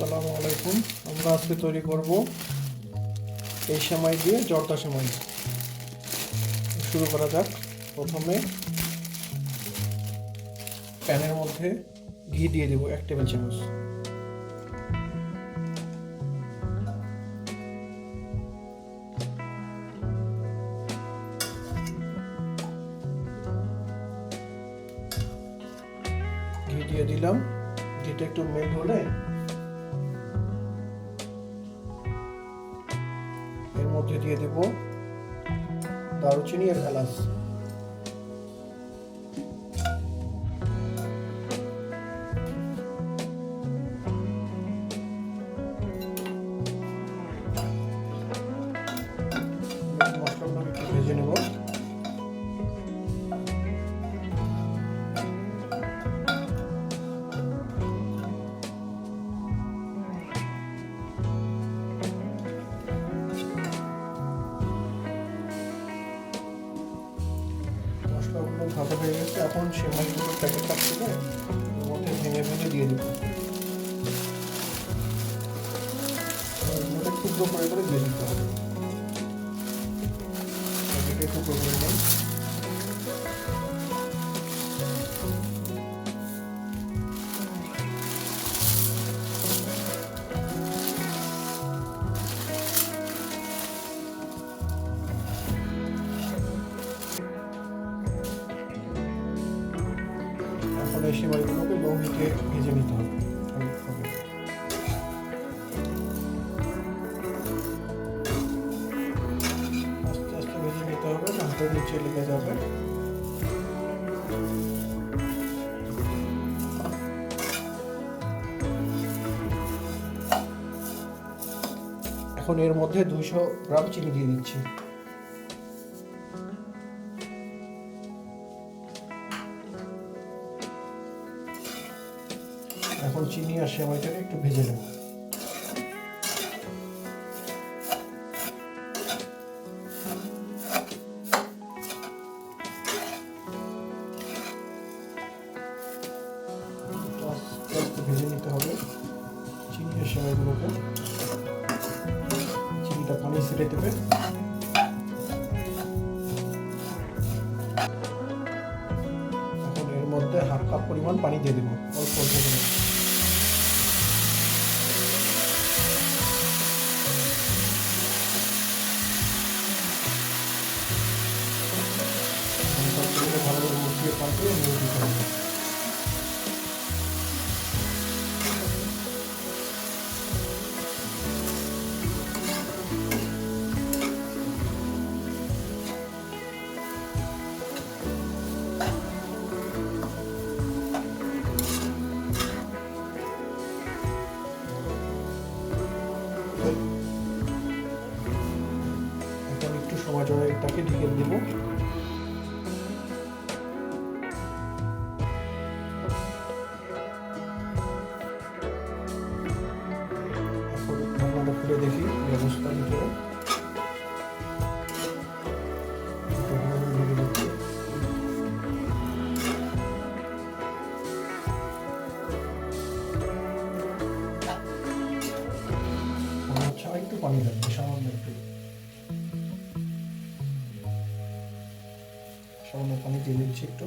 আসসালামু আলাইকুম। আমরা আজকে তৈরি করব এই সেমাই দিয়ে জর্দা সেমাই। শুরু করা যাক। প্রথমে প্যানের মধ্যে ঘি দিয়ে দেবো এক টেবিল চামচ। ঘি দিয়ে দিলাম। ঘিটা একটু মেল হলে মধ্যে দিয়ে দেব। দারুচিনি আর এলাচ। মশলাগুলো একটু ভেজে নেব। ভাজা হয়ে গেছে, এখন সেমাইগুলো প্যাকেট কাটতে এর মধ্যে ভেঙে ভেঙে দিয়ে দেবো। টুকরো করে করে দিয়ে দিতে হবে। টুকরো করে সেমাইগুলোকে লো ভেজে নিতে হবে। ভেজে নিতে হবে এখন এর মধ্যে দুইশো গ্রাম চিনি দিয়ে দিচ্ছি। এখন চিনি আর সেমাইটাকে একটু ভেজে নেব। ভেজে নিতে হবে চিনি আর সেমাইগুলোকে। চিনিটা ছেড়ে দেবে। এখন এর মধ্যে হাফ কাপ পরিমাণ পানি দিয়ে দেবো। অল্প অল্প হবে একটু সময় এটাকে ঢেকে দেবো। খুলে দেখি ব্যবস্থা ভিতরে আর একটু পানি সামান্য একটু। সামান্য পানি দিয়ে দিচ্ছি একটু।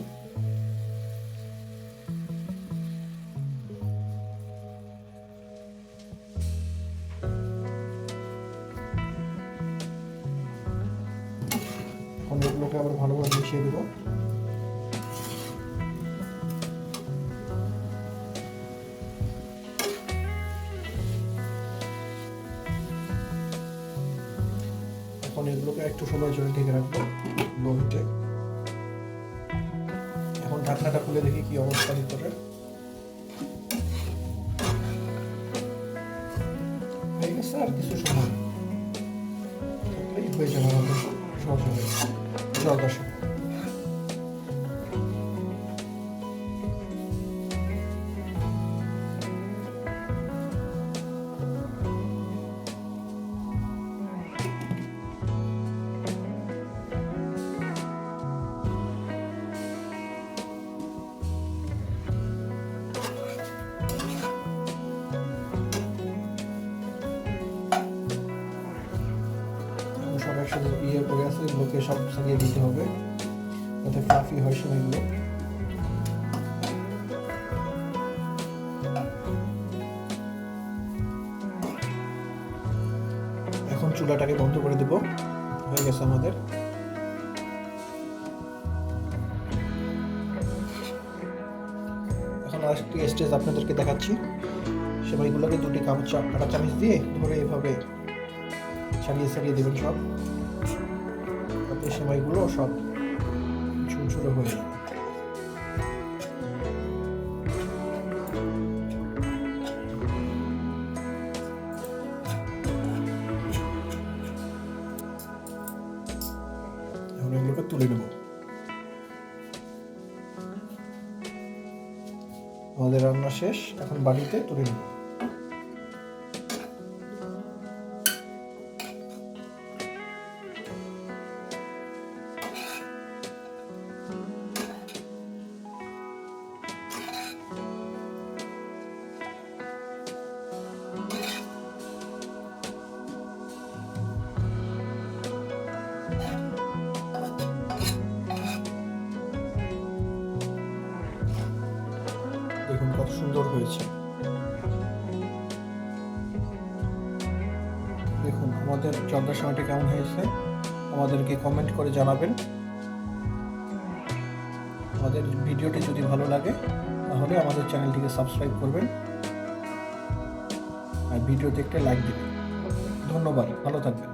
এগুলোকে আবার ভালোভাবে মিশিয়ে দেবো। এখন এগুলোকে একটু সময় জন্য ঢেকে রাখব লো হিটে এখন ঢাকনাটা খুলে দেখি কি অবস্থা ভিতরে। হয়ে আর কিছু সময়। হয়ে যাবে আমাদের সহজ হবে জল দশক ইয়ে করে আছে, এগুলোকে সব সারিয়ে দিতে হবে। যাতে ফ্লাফি হয় সময়গুলো এখন চুলাটাকে বন্ধ করে দেব। হয়ে গেছে আমাদের। এখন আরেকটি স্টেজ আপনাদেরকে দেখাচ্ছি। সেমাইগুলোকে দুটি কামচ কাটা চামচ দিয়ে ধরে এভাবে ছাড়িয়ে ছাড়িয়ে দেবেন সব। তাতে সব হয়ে যাবে তুলে নেব। আমাদের রান্না শেষ এখন বাড়িতে তুলে নেব। কত সুন্দর হয়েছে। দেখুন, আমাদের সময়টা কেমন হয়েছে? আমাদেরকে কমেন্ট করে জানাবেন। আমাদের ভিডিওটি যদি ভালো লাগে, তাহলে আমাদের চ্যানেলটিকে সাবস্ক্রাইব করবেন। আর ভিডিও দেখতে লাইক দেবেন। ধন্যবাদ, ভালো থাকবেন।